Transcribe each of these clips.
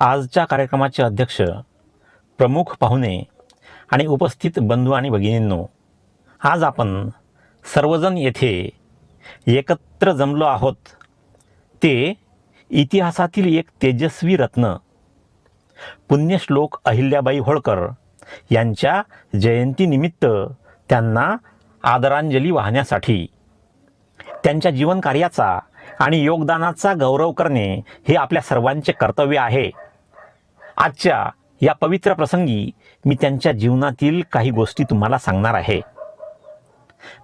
आजच्या कार्यक्रमाचे अध्यक्ष प्रमुख पाहुणे आणि उपस्थित बंधू आणि भगिनींनो आज आपण सर्वजण येथे एकत्र जमलो आहोत. ते इतिहासातील एक तेजस्वी रत्न पुण्यश्लोक अहिल्याबाई होळकर यांच्या जयंतीनिमित्त त्यांना आदरांजली वाहण्यासाठी त्यांच्या जीवनकार्याचा आणि योगदानाचा गौरव करणे हे आपल्या सर्वांचे कर्तव्य आहे. आजच्या या पवित्र प्रसंगी मी त्यांच्या जीवनातील काही गोष्टी तुम्हाला सांगणार आहे.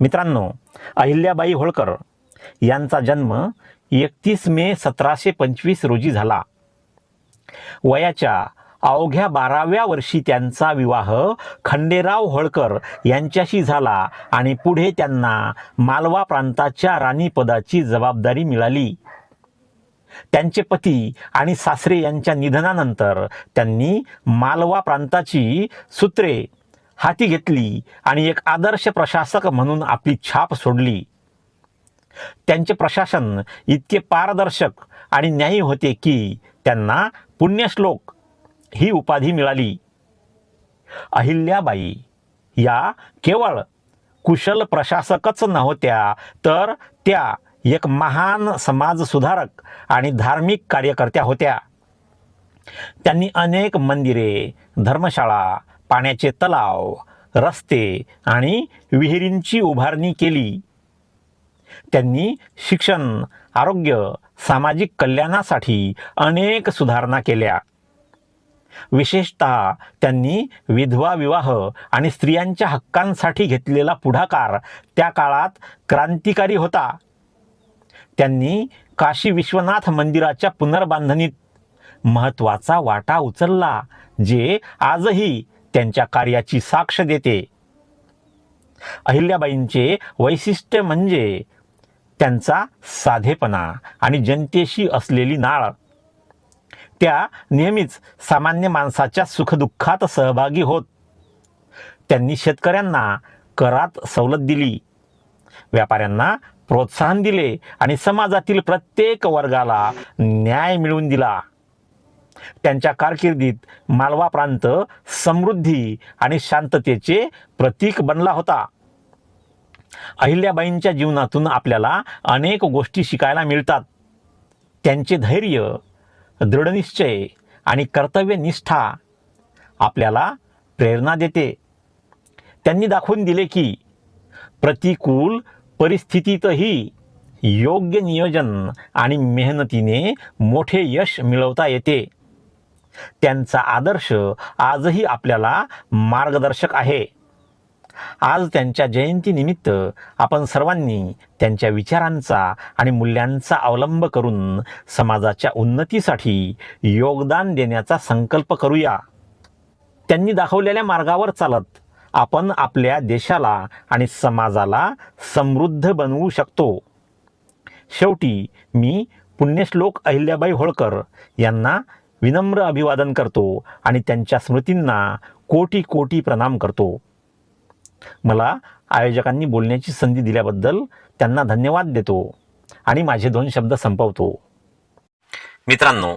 मित्रांनो अहिल्याबाई होळकर यांचा जन्म एकतीस मे सतराशे पंचवीस रोजी झाला. वयाच्या अवघ्या बाराव्या वर्षी त्यांचा विवाह खंडेराव होळकर यांच्याशी झाला आणि पुढे त्यांना मालवा प्रांताच्या राणीपदाची जबाबदारी मिळाली. त्यांचे पती आणि सासरे यांच्या निधनानंतर त्यांनी मालवा प्रांताची सूत्रे हाती घेतली आणि एक आदर्श प्रशासक म्हणून आपली छाप सोडली. त्यांचे प्रशासन इतके पारदर्शक आणि न्यायी होते की त्यांना पुण्यश्लोक ही उपाधी मिळाली. अहिल्याबाई या केवळ कुशल प्रशासकच नव्हत्या तर त्या एक महान समाजसुधारक आणि धार्मिक कार्यकर्त्या होत्या. त्यांनी अनेक मंदिरे धर्मशाळा पाण्याचे तलाव रस्ते आणि विहिरींची उभारणी केली. त्यांनी शिक्षण आरोग्य सामाजिक कल्याणासाठी अनेक सुधारणा केल्या. विशेषतः त्यांनी विधवा विवाह आणि स्त्रियांच्या हक्कांसाठी घेतलेला पुढाकार त्या काळात क्रांतिकारी होता. त्यांनी काशी विश्वनाथ मंदिराच्या पुनर्बांधणीत महत्त्वाचा वाटा उचलला जे आजही त्यांच्या कार्याची साक्ष देते. अहिल्याबाईंचे वैशिष्ट्य म्हणजे त्यांचा साधेपणा आणि जनतेशी असलेली नाळ. त्या नेहमीच सामान्य माणसाच्या सुखदुःखात सहभागी होत. त्यांनी शेतकऱ्यांना करात सवलत दिली. व्यापाऱ्यांना प्रोत्साहन दिले आणि समाजातील प्रत्येक वर्गाला न्याय मिळवून दिला. त्यांच्या कारकिर्दीत मालवा प्रांत समृद्धी आणि शांततेचे प्रतीक बनला होता. अहिल्याबाईंच्या जीवनातून आपल्याला अनेक गोष्टी शिकायला मिळतात. त्यांचे धैर्य दृढनिश्चय आणि कर्तव्यनिष्ठा आपल्याला प्रेरणा देते. त्यांनी दाखवून दिले की प्रतिकूल परिस्थितीतही योग्य नियोजन आणि मेहनतीने मोठे यश मिळवता येते. त्यांचा आदर्श आजही आपल्याला मार्गदर्शक आहे. आज त्यांच्या जयंतीनिमित्त आपण सर्वांनी त्यांच्या विचारांचा आणि मूल्यांचा अवलंब करून समाजाच्या उन्नतीसाठी योगदान देण्याचा संकल्प करूया. त्यांनी दाखवलेल्या मार्गावर चालत आपण आपल्या देशाला आणि समाजाला समृद्ध बनवू शकतो. शेवटी मी पुण्यश्लोक अहिल्याबाई होळकर यांना विनम्र अभिवादन करतो आणि त्यांच्या स्मृतींना कोटी कोटी प्रणाम करतो. मला आयोजकांनी बोलण्याची संधी दिल्याबद्दल त्यांना धन्यवाद देतो आणि माझे दोन शब्द संपवतो. मित्रांनो